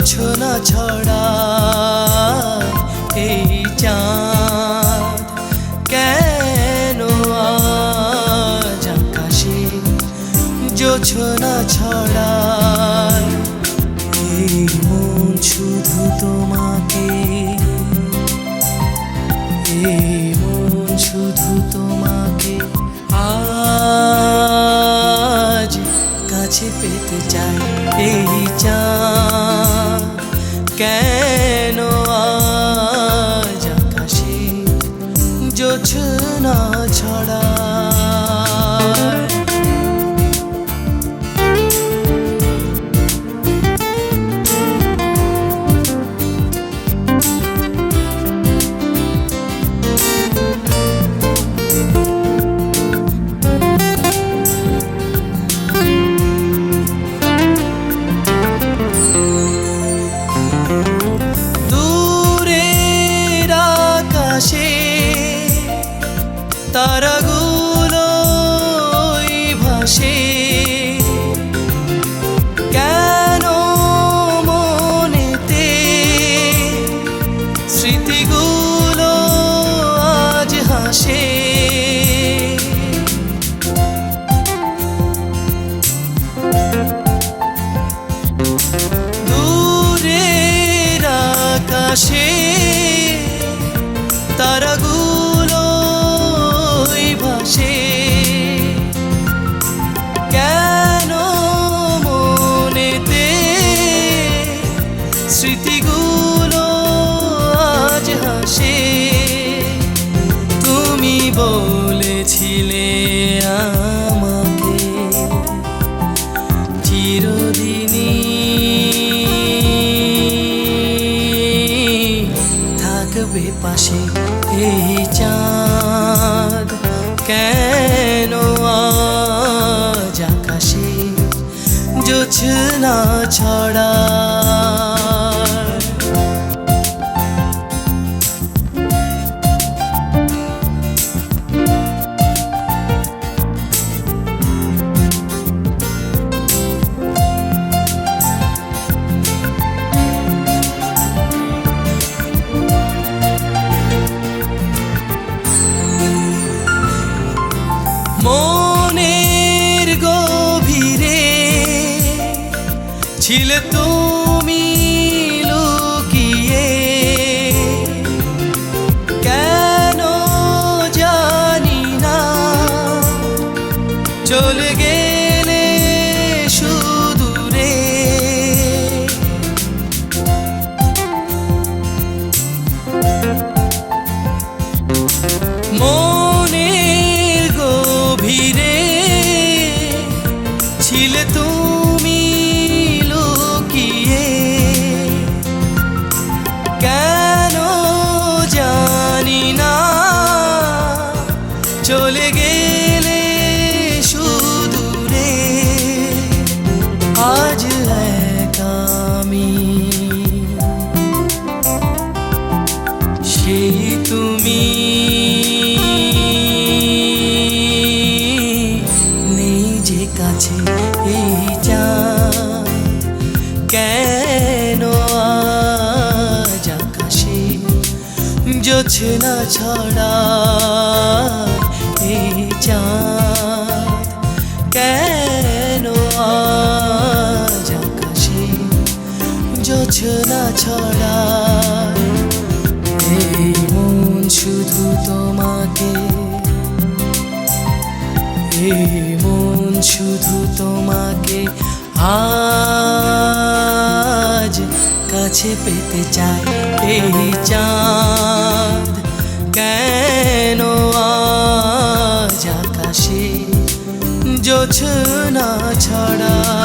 জোছনা ছড়া এই চাঁদ কেন আকাশে জোছনা ছড়া? এই মন শুধু তোমাকে। এই মন শুধু তোমাকে আজ কাছে পেতে চাই। এই চাঁদ কেন আজ আকাশে জোছনা ছড়া? তারা থাকবে পাশে এই চাঁদ। কেন আজ আকাশে জোছনা ছড়া? ছিলে তুমি লুকিয়ে। কেন জানি না। চলে গেলে সুদূরে। মনের গভীরে ছিলে তুমি জোছনা ছড়া এই চাঁদ কেন আজ আকাশে জোছনা ছড়া? এই মন শুধু তোমাকে। এই মন শুধু তোমাকে আজ কাছে পেতে চায় এই চাঁদ কেন আজ আকাশে জোছনা ছড়া